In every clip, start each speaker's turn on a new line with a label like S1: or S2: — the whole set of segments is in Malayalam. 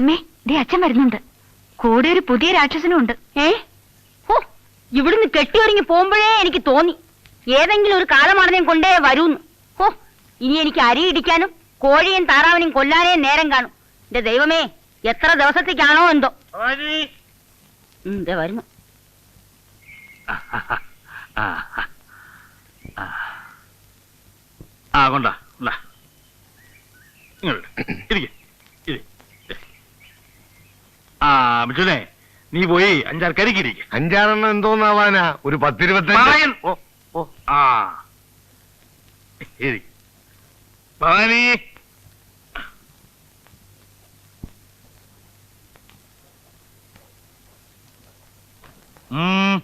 S1: അമ്മേ ദേ അച്ഛൻ വരുന്നുണ്ട്. കൂടെ ഒരു പുതിയ രാക്ഷസനും ഉണ്ട്.
S2: ഏ? ഓ ഇവിടുന്ന് കെട്ടിയൊരുങ്ങി പോകുമ്പോഴേ എനിക്ക് തോന്നി. ഏതെങ്കിലും ഒരു കാലമാടനെയും കൊണ്ടേ വരൂന്ന്. ഓ ഇനി എനിക്ക് അരി ഇടിക്കാനും കോഴിയും താറാവിനെയും കൊല്ലാനേ നേരം കാണും. എന്റെ ദൈവമേ എത്ര ദിവസത്തേക്കാണോ എന്തോ. ഉം, ദേ വരുന്നു.
S3: ആ കൊണ്ടാ ഇരിക്കേ. ആ മിഥുനെ നീ പോയി അഞ്ചാറ് കരിക്കിരിക്ക
S4: അഞ്ചാറെണ്ണം എന്തോന്നാവാനാ? ഒരു പത്തിരുപത്തഞ്ച്.
S3: ഓ ഓ ആ. ഇരി ഭവാനി. ഉം.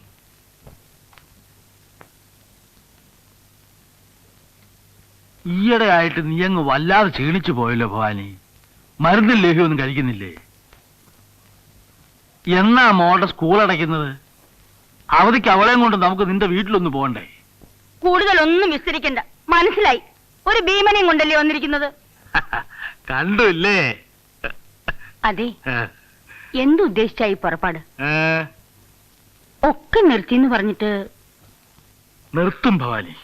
S3: ഈയിടെ ആയിട്ട് നീ അങ്ങ് വല്ലാതെ ക്ഷീണിച്ചു പോയല്ലോ ഭവാനി. മരുന്നില്ലേ ഒന്നും കഴിക്കുന്നില്ലേ? എന്നാ മോളുടെ സ്കൂൾ അടയ്ക്കുന്നത്? അവധിക്ക് അവളെയും കൊണ്ട് നമുക്ക് നിന്റെ വീട്ടിലൊന്ന് പോകണ്ടേ?
S2: കൂടുതലൊന്നും വിസ്തരിക്കണ്ട. മനസ്സിലായി. ഒരു ഭീമനെയും കൊണ്ടല്ലേ വന്നിരിക്കുന്നത്?
S3: കണ്ടില്ലേ?
S2: അതെ. എന്തുദ്ദേശിച്ചായി പുറപ്പാട്? ഒക്കെ നിർത്തിന്ന് പറഞ്ഞിട്ട്
S3: നിർത്തും ഭവാനി.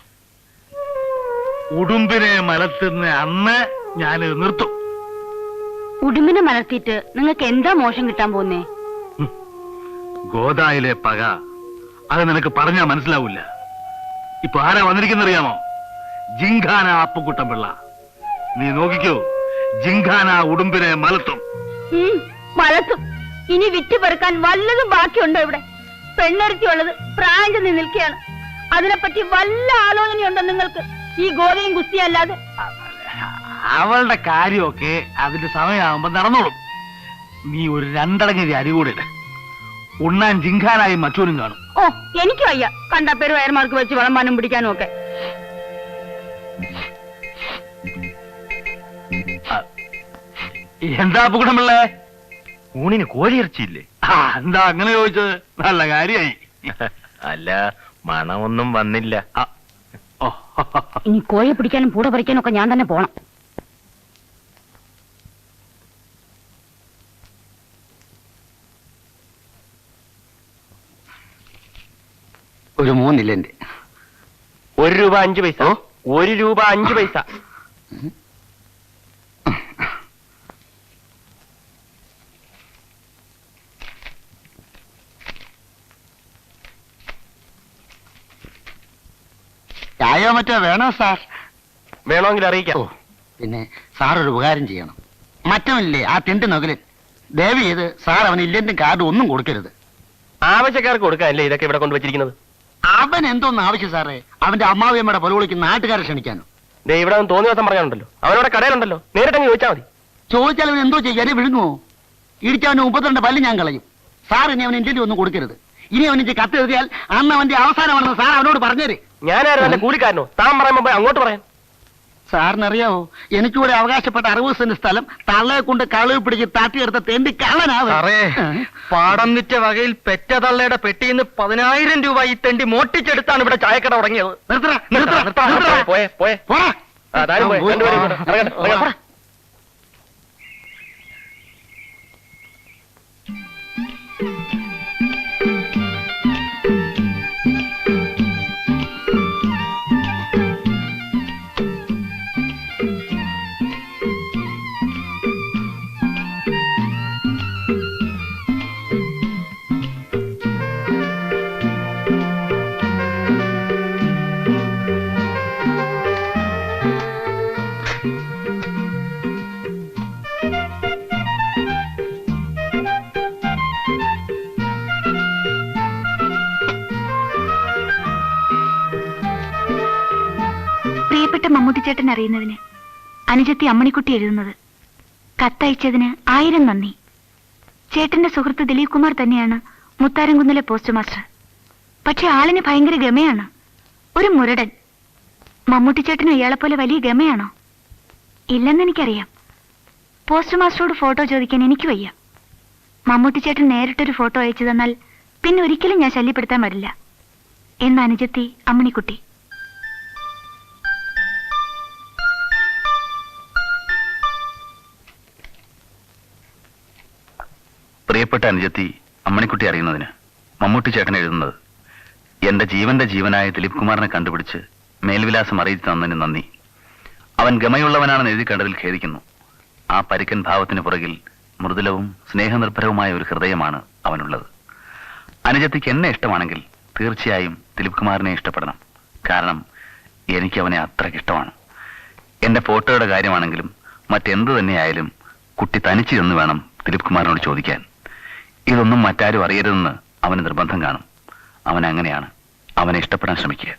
S3: ഉടുമ്പിനെ മലത്തുന്ന അന്ന് ഞാൻ നിർത്തും.
S2: ഉടുമ്പിനെ മലർത്തിയിട്ട് നിങ്ങൾക്ക് എന്താ മോശം കിട്ടാൻ പോകുന്നേ?
S3: ഗോദായിലെ പക. അത് നിനക്ക് പറഞ്ഞാ മനസ്സിലാവില്ല. ഇപ്പൊ ആരാ വന്നിരിക്കുന്നറിയാമോ? ജിങ്കാന അപ്പുക്കുട്ടൻ പിള്ള. നീ നോക്കിക്കോ ജിങ്കാന ഉടുമ്പിനെ മലത്തും.
S2: ഉം, മലത്തും. ഇനി വിറ്റ് പെറുക്കാൻ വല്ലതും ബാക്കിയുണ്ടോ ഇവിടെ? പെണ്ണൊരുത്തിയുള്ളത് പ്രായം ചെന്ന് നിൽക്കുകയാണ്. അതിനെപ്പറ്റി വല്ല ആലോചനയുണ്ടോ നിങ്ങൾക്ക്? ഈ ഗോതയും അല്ലാതെ?
S3: അവളുടെ കാര്യമൊക്കെ അതിന്റെ സമയമാകുമ്പോ നടന്നോളും. നീ ഒരു രണ്ടടങ്ങരി അരി കൂടെ ഇട്. ഉണ്ണാൻ ജിങ്കാനായി മറ്റൂരും കാണും.
S2: ഓ എനിക്കും അയ്യ. കണ്ട പേര് വയർമാർക്ക് വെച്ച് വിളമ്പാനും പിടിക്കാനും ഒക്കെ
S3: എന്താ അപ്പുക്കുട്ടൻ പിള്ളേ
S4: ഊണിന് കോഴിയിറച്ചില്ലേ
S3: ആ എന്താ അങ്ങനെ ചോദിച്ചത്? നല്ല കാര്യമായി
S4: അല്ല മണമൊന്നും വന്നില്ല.
S3: ഓ,
S2: ഇനി കോഴി പിടിക്കാനും പൂട പറിക്കാനും ഒക്കെ ഞാൻ തന്നെ പോണം.
S5: ഒരു മൂന്നില്ലെന്റെ.
S4: ഒരു രൂപ അഞ്ച് പൈസ. ഒരു രൂപ അഞ്ച് പൈസ.
S5: ചായോ മറ്റോ വേണോ സാർ?
S4: വേണമെങ്കിൽ അറിയിക്കാം.
S5: പിന്നെ സാർ ഒരു ഉപകാരം ചെയ്യണം. മറ്റവനില്ലേ ആ തിണ്ടി നകലിൽ. ദയവ് ചെയ്ത് സാർ അവന് ഇല്ലെന്റെ കാർഡ് ഒന്നും കൊടുക്കരുത്.
S4: ആവശ്യക്കാർക്ക് കൊടുക്കാനല്ലേ ഇതൊക്കെ ഇവിടെ കൊണ്ടുവച്ചിരിക്കുന്നത്
S5: അവൻ എന്തോന്ന് ആവശ്യം സാറേ? അവന്റെ അമ്മാവിയമ്മയുടെ പൊലവിളിക്ക് നാട്ടുകാരെ ക്ഷണിക്കാനോ?
S4: ദേ ഇവിടെ അവൻ തോന്നിയ ദിവസം പറയാനുണ്ടല്ലോ അവനോടെ കടയിലുണ്ടല്ലോ. നേരിട്ടങ്ങ് ചോദിച്ചാൽ മതി.
S5: ചോദിച്ചാൽ അവൻ എന്തോ ചെയ്യാൻ വിഴുങ്ങുമോ ഇടിച്ചവന് മുപ്പത്തിരണ്ട് പല്ല് ഞാൻ കളയും. സാർ ഇനി അവൻ ഇന്ത്യയിൽ ഒന്നും കൊടുക്കരുത്. ഇനി അവൻ എനിക്ക് കത്ത് എഴുതിയാൽ അന്ന് അവന്റെ അവസാനമാണെന്ന് സാർ അവനോട് പറഞ്ഞേര്.
S4: ഞാനായിരുന്നു എന്റെ കൂലിക്കാരനോ? താൻ പറയുമ്പോ പോയി അങ്ങോട്ട് പറയാൻ.
S5: സാറിനറിയാവോ? എനിക്കൂടെ അവകാശപ്പെട്ട അറുപത് സെന്റ് സ്ഥലം തള്ളയെ കൊണ്ട് കളവ് പിടിച്ച് താട്ടിയെടുത്ത തെണ്ടി കള്ളനാവേ
S6: പാടം നിറ്റ വകയിൽ പെറ്റ തള്ളയുടെ പെട്ടിന്ന് പതിനായിരം രൂപ ഈ തെണ്ടി മോട്ടിച്ചെടുത്താണ് ഇവിടെ ചായക്കട തുടങ്ങിയത്.
S4: നിർത്തറ നിർത്തറ
S5: നിർത്തറ
S4: പോയേ പോയേ.
S5: പോടാ.
S1: മമ്മൂട്ടിച്ചേട്ടൻ അറിയുന്നതിന്. അനുജത്തി അമ്മണിക്കുട്ടി എഴുതുന്നത്. കത്തയച്ചതിന് ആയിരം നന്ദി. ചേട്ടന്റെ സുഹൃത്ത് ദിലീപ് കുമാർ തന്നെയാണ് മുത്താരംകുന്നിലെ പോസ്റ്റ് മാസ്റ്റർ പക്ഷെ ആളിന് ഭയങ്കര ഗമയാണ്. ഒരു മുരടൻ. മമ്മൂട്ടി മമ്മൂട്ടിച്ചേട്ടനും ഇയാളെപ്പോലെ വലിയ ഗമയാണോ? ഇല്ലെന്ന് എനിക്കറിയാം. പോസ്റ്റ് മാസ്റ്ററോട് ഫോട്ടോ ചോദിക്കാൻ എനിക്ക് വയ്യ. മമ്മൂട്ടിച്ചേട്ടൻ നേരിട്ടൊരു ഫോട്ടോ അയച്ചു തന്നാൽ പിന്നെ ഒരിക്കലും ഞാൻ ശല്യപ്പെടുത്താൻ വരില്ല. എന്ന് അനുജത്തി അമ്മണിക്കുട്ടി.
S7: പ്രിയപ്പെട്ട അനുജത്തി അമ്മണിക്കുട്ടി അറിയുന്നതിന് മമ്മൂട്ടി ചേട്ടൻ എഴുതുന്നത്. എന്റെ ജീവന്റെ ജീവനായ ദിലീപ് കുമാറിനെ കണ്ടുപിടിച്ച് മേൽവിലാസം അറിയിച്ചു തന്നതിന് നന്ദി. അവൻ ഗമയുള്ളവനാണെന്ന് എഴുതി കണ്ടതിൽ ഖേദിക്കുന്നു. ആ പരിക്കൻ ഭാവത്തിന് പുറകിൽ മൃദുലവും സ്നേഹനിർഭരവുമായ ഒരു ഹൃദയമാണ് അവനുള്ളത്. അനുജത്തിക്ക് എന്നെ ഇഷ്ടമാണെങ്കിൽ തീർച്ചയായും ദിലീപ് കുമാറിനെ ഇഷ്ടപ്പെടണം. കാരണം എനിക്ക് അവനെ അത്രയ്ക്ക് ഇഷ്ടമാണ്. എന്റെ ഫോട്ടോയുടെ കാര്യമാണെങ്കിലും മറ്റെന്ത് തന്നെയായാലും കുട്ടി തനിച്ചു എന്ന് വേണം ദിലീപ് കുമാറിനോട് ചോദിക്കാൻ. ഇതൊന്നും മറ്റാരും അറിയരുതെന്ന് അവന് നിർബന്ധം കാണും. അവൻ അങ്ങനെയാണ്. അവനെ ഇഷ്ടപ്പെടാൻ ശ്രമിക്കുക.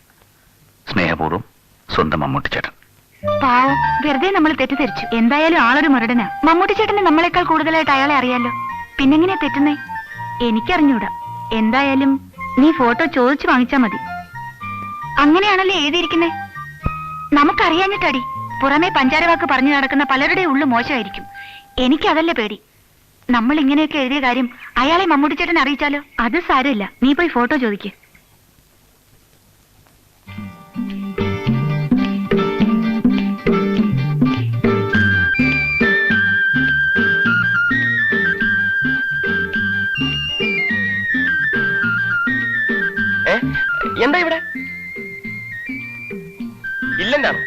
S7: സ്നേഹപൂർവം സ്വന്തം മമ്മൂട്ടിച്ചേട്ടൻ
S1: പാവം വെറുതെ നമ്മൾ തെറ്റിദ്ധരിച്ചു. എന്തായാലും ആളൊരു മുരടനാ. മമ്മൂട്ടി ചേട്ടന് നമ്മളെക്കാൾ കൂടുതലായിട്ട് അയാളെ അറിയാലോ? പിന്നെങ്ങനെയാ തെറ്റുന്നേ? എനിക്കറിഞ്ഞൂടാ. എന്തായാലും നീ ഫോട്ടോ ചോദിച്ചു വാങ്ങിച്ചാ മതി. അങ്ങനെയാണല്ലോ എഴുതിയിരിക്കുന്നേ? നമുക്കറിയാഞ്ഞിട്ടടി. പുറമെ പഞ്ചാരവാക്ക് പറഞ്ഞു നടക്കുന്ന പലരുടെയും ഉള്ളു മോശമായിരിക്കും. എനിക്കതല്ല പേടി. നമ്മൾ ഇങ്ങനെയൊക്കെ എഴുതിയ കാര്യം അയാളെ മമ്മൂട്ടി ചേട്ടൻ അറിയിച്ചാലോ? അത് സാരമില്ല. നീ പോയി ഫോട്ടോ ചോദിക്ക്.
S6: എന്താ ഇവിടെ? ഇല്ലന്റാണോ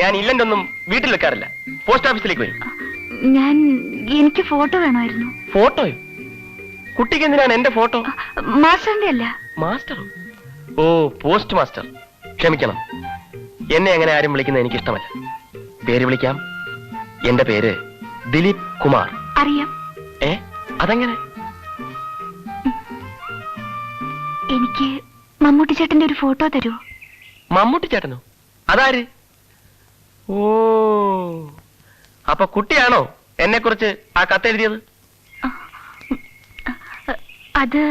S6: ഞാൻ ഇല്ലെന്നൊന്നും വീട്ടിൽ വെക്കാറില്ല. പോസ്റ്റ് ഓഫീസിലേക്ക് വരും.
S1: ഞാൻ എനിക്ക് ഫോട്ടോ വേണമായിരുന്നു.
S6: ഫോട്ടോ കുട്ടിക്ക് എന്തിനാണ് എന്റെ ഫോട്ടോ?
S1: മാസ്റ്ററിന്റെ അല്ല.
S6: മാസ്റ്റർ ഓ പോസ്റ്റ് മാസ്റ്റർ. ക്ഷമിക്കണം. എന്നെ അങ്ങനെ ആരും വിളിക്കുന്നത് എനിക്ക് ഇഷ്ടമല്ല പേര് വിളിക്കാം. എന്റെ പേര് ദിലീപ് കുമാർ.
S1: അറിയാം.
S6: ഏ? അതെങ്ങനെ?
S1: എനിക്ക് മമ്മൂട്ടി ചേട്ടന്റെ ഒരു ഫോട്ടോ തരുമോ
S6: മമ്മൂട്ടി ചേട്ടനോ? അതാര്? ഓ. അപ്പൊ കുട്ടിയാണോ എന്നെ കുറിച്ച് ആ കത്തെഴുതിയത്?
S1: അത്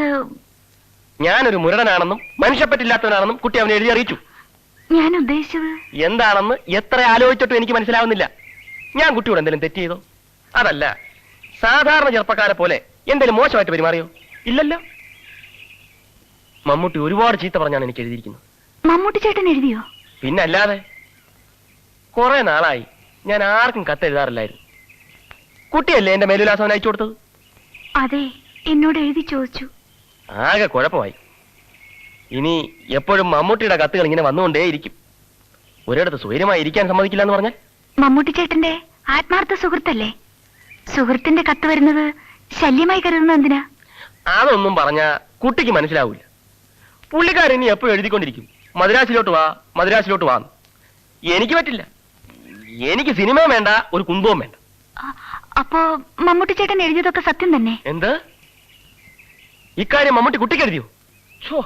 S6: ഞാനൊരു മുരടനാണെന്നും മനുഷ്യപ്പറ്റില്ലാത്തവനാണെന്നും കുട്ടി അവനെ എഴുതി അറിയിച്ചു.
S1: ഞാൻ ഉദ്ദേശിച്ചത്
S6: എന്താണെന്ന് എത്ര ആലോചിച്ചിട്ടും എനിക്ക് മനസ്സിലാവുന്നില്ല. ഞാൻ കുട്ടിയോട് എന്തെങ്കിലും തെറ്റ് ചെയ്തോ? അതല്ല സാധാരണ ചെറുപ്പക്കാരെ പോലെ എന്തെങ്കിലും മോശമായിട്ട് പെരുമാറിയോ? ഇല്ലല്ലോ. മമ്മൂട്ടി ഒരുപാട് ചീത്ത പറഞ്ഞാണ് എനിക്ക് എഴുതിയിരിക്കുന്നത്.
S1: മമ്മൂട്ടി ചേട്ടൻ എഴുതിയോ?
S6: പിന്നെ അല്ലാതെ കുറെ നാളായി ഞാൻ ആർക്കും കത്തെഴുതാറില്ലായിരുന്നു കുട്ടിയല്ലേ എന്റെ മേലുലാസം അയച്ചു കൊടുത്തത്?
S1: അതെ എന്നോട് എഴുതി ചോദിച്ചു.
S6: ആകെ കുഴപ്പമായി. ഇനി എപ്പോഴും മമ്മൂട്ടിയുടെ കത്തുകൾ ഇങ്ങനെ വന്നുകൊണ്ടേയിരിക്കും ഒരിടത്ത് സ്വൈര്യമായി ഇരിക്കാൻ സമ്മതിക്കില്ല എന്ന് പറഞ്ഞാൽ?
S1: മമ്മൂട്ടി ചേട്ടന്റെ ആത്മാർത്ഥ സുഹൃത്തല്ലേ? സുഹൃത്തിന്റെ കത്ത് വരുന്നത് ശല്യമായി കരുതുന്നത് എന്തിനാ?
S6: അതൊന്നും പറഞ്ഞ കുട്ടിക്ക് മനസ്സിലാവില്ല പുള്ളിക്കാരൻ ഇനി എപ്പോഴും എഴുതിക്കൊണ്ടിരിക്കും. മദ്രാസിലോട്ട് വാ മദ്രാസിലോട്ട് വാ എനിക്ക് പറ്റില്ല. എനിക്ക് സിനിമയും വേണ്ട ഒരു കുന്തവും വേണ്ട.
S1: അപ്പോ മമ്മൂട്ടി ചേട്ടൻ എഴുതിയതൊക്കെ സത്യം തന്നെ?
S6: എന്ത്? ഇക്കാര്യം മമ്മൂട്ടി കുട്ടിക്ക് എഴുതിയോ? ഛോ,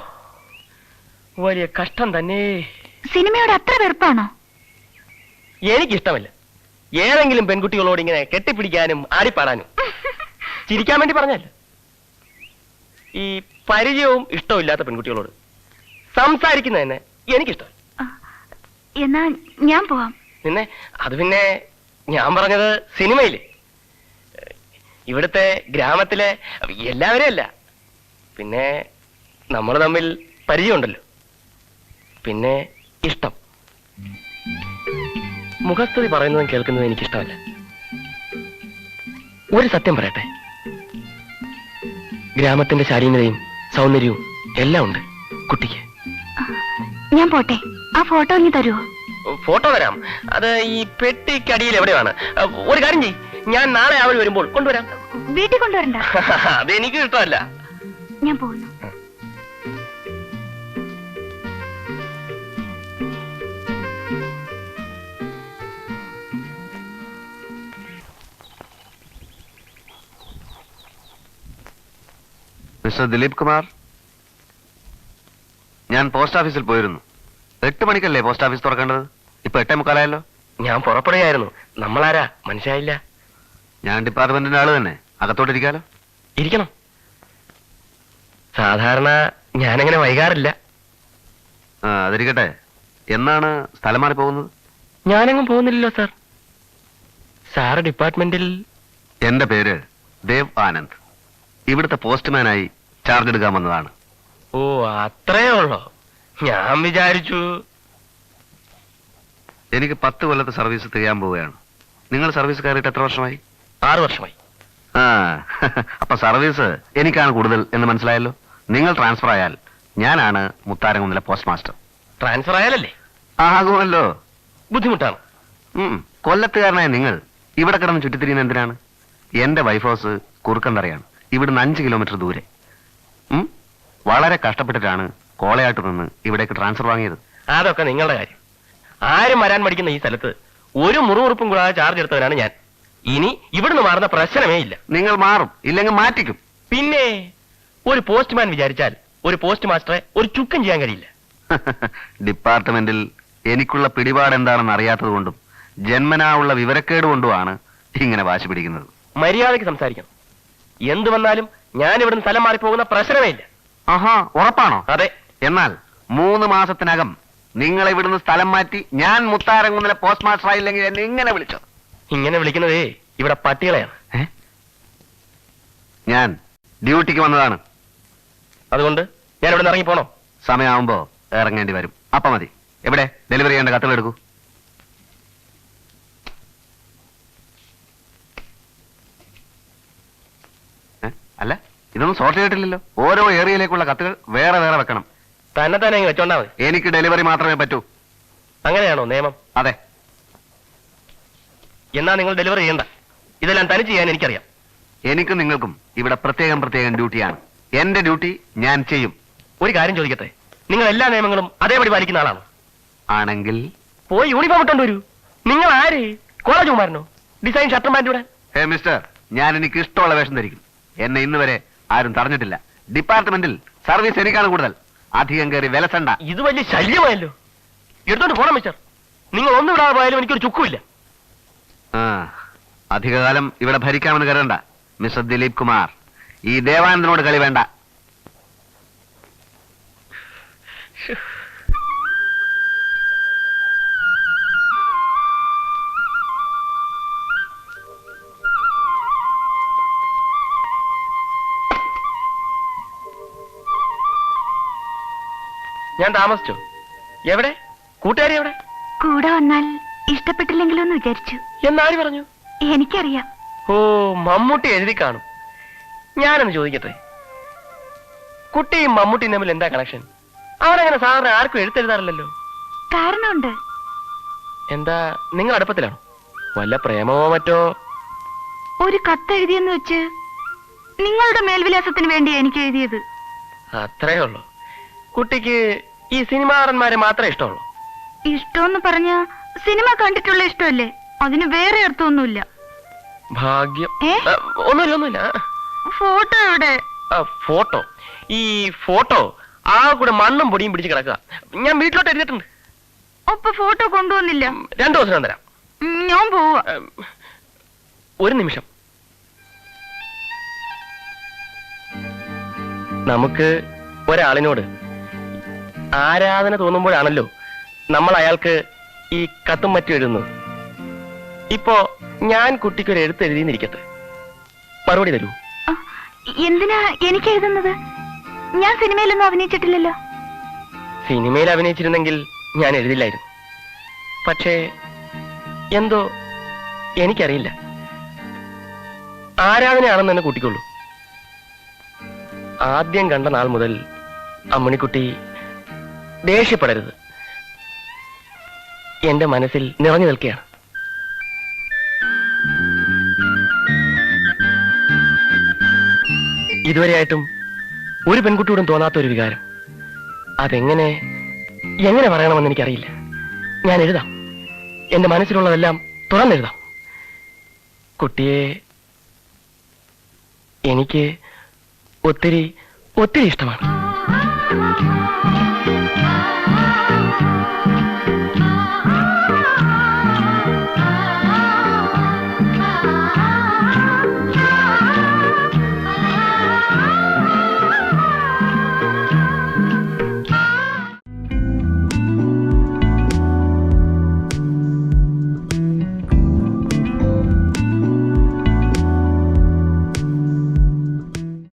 S6: വലിയ കഷ്ടം തന്നെ.
S1: സിനിമയോട് അത്ര വെറുപ്പാണോ?
S6: എനിക്കിഷ്ടമല്ല. ഏതെങ്കിലും പെൺകുട്ടികളോട് ഇങ്ങനെ കെട്ടിപ്പിടിക്കാനും ആടിപ്പാടാനും. ചിരിക്കാൻ വേണ്ടി പറഞ്ഞല്ല. ഈ പരിചയവും ഇഷ്ടമില്ലാത്ത പെൺകുട്ടികളോട് സംസാരിക്കുന്നതന്നെ എനിക്കിഷ്ടം.
S1: എന്നാ ഞാൻ പോവാം.
S6: പിന്നെ അത് പിന്നെ ഞാൻ പറഞ്ഞത് സിനിമയിൽ. ഇവിടുത്തെ ഗ്രാമത്തിലെ എല്ലാവരും അല്ല. പിന്നെ നമ്മൾ തമ്മിൽ പരിചയമുണ്ടല്ലോ. പിന്നെ ഇഷ്ടം. മുഖസ്തുതി പറയുന്നതും കേൾക്കുന്നതും എനിക്കിഷ്ടമല്ല. ഒരു സത്യം പറയട്ടെ. ഗ്രാമത്തിന്റെ ശാലീനതയും സൗന്ദര്യവും എല്ലാം ഉണ്ട് കുട്ടിക്ക്.
S1: ഞാൻ പോട്ടെ. ആ ഫോട്ടോ ഇനി തരുമോ
S6: ഫോട്ടോ തരാം. അത് ഈ പെട്ടിക്കടിയിൽ എവിടെയാണ്? ഒരു കാര്യം ചെയ് ഞാൻ നാളെ അവൾ വരുമ്പോൾ കൊണ്ടുവരാം.
S1: വീട്ടിൽ കൊണ്ടുവരണ്ട.
S6: അത് എനിക്ക് ഇഷ്ടമല്ല.
S1: ഞാൻ പോകുന്നു.
S8: മിസ്റ്റർ ദിലീപ് കുമാർ ഞാൻ പോസ്റ്റ് ഓഫീസിൽ പോയിരുന്നു. എട്ട് മണിക്കല്ലേ പോസ്റ്റ് ഓഫീസ് തുറക്കേണ്ടത്? ഇപ്പൊ എട്ടേ മുക്കാലായല്ലോ.
S6: ഞാൻ പുറപ്പെടുകയായിരുന്നു. നമ്മളാരാ? മനസ്സിലായില്ല
S8: ഞാൻ ഡിപ്പാർട്ട്മെന്റിന്റെ ആൾ തന്നെ. അകത്തോട്ടിരിക്കാലോ?
S6: ഇരിക്കണം. സാധാരണ ഞാനങ്ങനെ വൈകാറില്ല.
S8: ആ അതിരിക്കട്ടെ. എന്നാണ് സ്ഥലം മാറി പോകുന്നത്?
S6: ഞാനങ്ങും പോകുന്നില്ലല്ലോ സാർ. സാറ് ഡിപ്പാർട്ട്മെന്റിൽ
S8: എന്റെ പേര് ദേവ് ആനന്ദ്. ഇവിടുത്തെ പോസ്റ്റ്മാനായി ചാർജ് എടുക്കാൻ വന്നതാണ്.
S6: ഓ അത്രേ ഉള്ളോ? ഞാൻ വിചാരിച്ചു
S8: എനിക്ക് പത്ത് കൊല്ലത്തെ സർവീസ് തികയാൻ പോവുകയാണ്. നിങ്ങൾ സർവീസ് കയറിയിട്ട് എത്ര വർഷമായി?
S6: ആറ് വർഷമായി.
S8: ആ അപ്പൊ സർവീസ് എനിക്കാണ് കൂടുതൽ എന്ന് മനസ്സിലായല്ലോ? നിങ്ങൾ ട്രാൻസ്ഫർ ആയാൽ ഞാനാണ് മുത്താരംകുന്നിലെ പോസ്റ്റ് മാസ്റ്റർ
S6: ട്രാൻസ്ഫർ ആയാലല്ലേ?
S8: ആകുമല്ലോ.
S6: ബുദ്ധിമുട്ടാണ്.
S8: ഉം. കൊല്ലത്തുകാരനായ നിങ്ങൾ ഇവിടെ കിടന്ന് ചുറ്റിത്തിരിയുന്ന എന്തിനാണ്? എന്റെ വൈഫ് ഹൗസ് കുറുക്കന്തറയാണ്. ഇവിടുന്ന് അഞ്ച് കിലോമീറ്റർ ദൂരെ. ഉം. വളരെ കഷ്ടപ്പെട്ടിട്ടാണ് കോളയാട്ട് നിന്ന് ഇവിടേക്ക് ട്രാൻസ്ഫർ വാങ്ങിയത്.
S6: അതൊക്കെ നിങ്ങളുടെ കാര്യം. ആരും വരാൻ മടിക്കുന്ന ഈ സ്ഥലത്ത് ഒരു മുറിവുറുപ്പും കൂടാതെ ചാർജ് എടുത്തവനാണ് ഞാൻ. ഇനി ഇവിടുന്ന് മാറുന്ന പ്രശ്നമേ ഇല്ല.
S8: നിങ്ങൾ മാറും ഇല്ലെങ്കിൽ മാറ്റിക്കും.
S6: പിന്നെ ഒരു പോസ്റ്റ്മാൻ വിചാരിച്ചാൽ ഒരു പോസ്റ്റ് മാസ്റ്ററെ ഒരു ചുക്കം ചെയ്യാൻ കഴിയില്ല.
S8: ഡിപ്പാർട്ട്മെന്റിൽ എനിക്കുള്ള പിടിപാട് എന്താണെന്ന് അറിയാത്തത് കൊണ്ടും ജന്മനാ ഉള്ള വിവരക്കേട് കൊണ്ടുമാണ് ഇങ്ങനെ വാശി പിടിക്കുന്നത്.
S6: മര്യാദയ്ക്ക് സംസാരിക്കണം. എന്ത് വന്നാലും ഞാൻ ഇവിടുന്ന് സ്ഥലം മാറിപ്പോകുന്ന പ്രശ്നമേ ഇല്ല.
S8: ആഹാ ഉറപ്പാണോ?
S6: അതെ.
S8: എന്നാൽ മൂന്ന് മാസത്തിനകം നിങ്ങൾ ഇവിടുന്ന് സ്ഥലം മാറ്റി ഞാൻ മുത്താരംകുന്നിലെ പോസ്റ്റ് മാസ്റ്റർ ആയില്ലെങ്കിൽ എന്നെ ഇങ്ങനെ വിളിച്ചോ?
S6: ഇങ്ങനെ വിളിക്കുന്നതേ ഇവിടെ പട്ടികളെയാണ്.
S8: ഞാൻ ഡ്യൂട്ടിക്ക് വന്നതാണ്.
S6: അതുകൊണ്ട് ഞാൻ ഇവിടെ ഇറങ്ങി പോണോ?
S8: സമയമാവുമ്പോ ഇറങ്ങേണ്ടി വരും. അപ്പൊ മതി. എവിടെ? ഡെലിവറി ചെയ്യേണ്ട കത്തുകൾ എടുക്കൂ. ഏ? അല്ല ഇതൊന്നും സോർട്ട് ചെയ്തിട്ടില്ലല്ലോ ഓരോ ഏരിയയിലേക്കുള്ള കത്തുകൾ വേറെ വേറെ വെക്കണം.
S6: തന്നെ തന്നെ അങ്ങ് വെച്ചോണ്ടാ മതി.
S8: എനിക്ക് ഡെലിവറി മാത്രമേ പറ്റൂ.
S6: അങ്ങനെയാണോ നിയമം?
S8: അതെ.
S6: എന്നാ നിങ്ങൾ ഡെലിവറി ചെയ്യണ്ട. ഇതെല്ലാം തനി ചെയ്യാൻ എനിക്കറിയാം.
S8: എനിക്കും നിങ്ങൾക്കും ഇവിടെ പ്രത്യേകം പ്രത്യേകം ഡ്യൂട്ടിയാണ്. എന്റെ ഡ്യൂട്ടി ഞാൻ ചെയ്യും.
S6: ഒരു കാര്യം ചോദിക്കട്ടെ? നിങ്ങൾ എല്ലാ നിയമങ്ങളും അതേപടി പാലിക്കുന്ന ആളാണ്?
S8: ആണെങ്കിൽ
S6: പോയി യൂണിഫോം ഇട്ടോണ്ട് വരൂ. നിങ്ങൾ ആര്? കോളേജ് കുമാരനോ ഡിസൈൻ ഷർട്ടും പാന്റ് ഇവിടെ
S8: ഹേ മിസ്റ്റർ ഞാൻ എനിക്ക് ഇഷ്ടമുള്ള വേഷം ധരിക്കും. എന്നെ ഇന്ന് വരെ ആരും തടഞ്ഞിട്ടില്ല. ഡിപ്പാർട്ട്മെന്റിൽ സർവീസ് എനിക്കാണ് കൂടുതൽ. അധികം കയറി വിലസണ്ട
S6: ഇത് വലിയ ശല്യമായല്ലോ. എടുത്തോണ്ട് പോണം മിസ്റ്റർ. നിങ്ങൾ ഒന്നും ഇടാതെ പോയാലും എനിക്കൊരു ചുക്കുമില്ല.
S8: ആ അധികകാലം ഇവിടെ ഭരിക്കാമെന്ന് കരുതണ്ട മിസ്റ്റർ ദിലീപ് കുമാർ. ഈ ദേവാനന്ദനോട് കളി വേണ്ട.
S6: ഞാൻ താമസിച്ചു. എവിടെ? കൂട്ടുകാരി എവിടെ?
S1: കൂടെ വന്നാൽ ഇഷ്ടപ്പെട്ടില്ലെങ്കിലോ എന്ന് വിചാരിച്ചു
S6: എന്നാര് പറഞ്ഞു?
S1: എനിക്കറിയാം.
S6: ഓ മമ്മൂട്ടി എഴുതി കാണും. ഞാനൊന്ന് ചോദിക്കട്ടെ? കുട്ടിയും മമ്മൂട്ടിയും തമ്മിൽ എന്താ കണക്ഷൻ അവരങ്ങനെ സാറിന് ആർക്കും എഴുത്തെഴുതാറില്ലല്ലോ.
S1: കാരണമുണ്ട്.
S6: എന്താ നിങ്ങൾ അടുപ്പത്തിലാണോ? വല്ല പ്രേമമോ മറ്റോ?
S1: ഒരു കത്ത് എഴുതിയെന്ന് വെച്ച് നിങ്ങളുടെ മേൽവിലാസത്തിന് വേണ്ടി എനിക്ക് എഴുതിയത്.
S6: അത്രേ ഉള്ളൂ. കുട്ടിക്ക് ഈ സിനിമാറന്മാരെ മാത്രമേ ഇഷ്ടമുള്ളൂ.
S1: ഇഷ്ടമെന്ന് പറഞ്ഞ സിനിമ കണ്ടിട്ടുള്ള ഇഷ്ടമല്ലേ? അതിന് വേറെ അർത്ഥമൊന്നുമില്ല.
S6: ഭാഗ്യം.
S1: ഏ?
S6: ആ, ഒന്നുമില്ല ഒന്നുമില്ല.
S1: ഫോട്ടോ എവിടെ?
S6: ആ, ഫോട്ടോ. ഈ ഫോട്ടോ ആ കൂടെ മണ്ണും പൊടിയും പിടിച്ച് കിടക്കുക. ഞാൻ വീട്ടിലോട്ട് എഴുതിയിട്ടുണ്ട്
S1: ഒപ്പ ഫോട്ടോ കൊണ്ടുവന്നില്ല.
S6: രണ്ടു ദിവസം ഞാൻ തരാം.
S1: ഉം, ഞാൻ പോവാ.
S6: ഒരു നിമിഷം. നമുക്ക് ഒരാളിനോട് ആരാധന തോന്നുമ്പോഴാണല്ലോ നമ്മൾ അയാൾക്ക് ഈ കത്തും മറ്റും എഴുതുന്നത്. ഇപ്പോ ഞാൻ കുട്ടിക്കൊരു എഴുത്ത് എഴുതിന്നിരിക്കട്ടെ മറുപടി തരൂ.
S1: എന്തിനാ എനിക്ക് എഴുതുന്നത്? ഞാൻ സിനിമയിലൊന്നും അഭിനയിച്ചിട്ടില്ലല്ലോ.
S6: സിനിമയിൽ അഭിനയിച്ചിരുന്നെങ്കിൽ ഞാൻ എഴുതില്ലായിരുന്നു. പക്ഷേ എന്തോ എനിക്കറിയില്ല. ആരാധനയാണെന്ന് തന്നെ കൂട്ടിക്കൊള്ളൂ. ആദ്യം കണ്ട നാൾ മുതൽ അമ്മണിക്കുട്ടി ദേഷ്യപ്പെടരുത്. എന്റെ മനസ്സിൽ നിറഞ്ഞു നിൽക്കുകയാണ്. ഇതുവരെയായിട്ടും ഒരു പെൺകുട്ടിയോടും തോന്നാത്ത ഒരു വികാരം. അതെങ്ങനെ എങ്ങനെ പറയണമെന്ന് എനിക്കറിയില്ല. ഞാൻ എഴുതാം. എന്റെ മനസ്സിലുള്ളതെല്ലാം തുറന്നെഴുതാം. കുട്ടിയെ എനിക്ക് ഒത്തിരി ഒത്തിരി ഇഷ്ടമാണ്.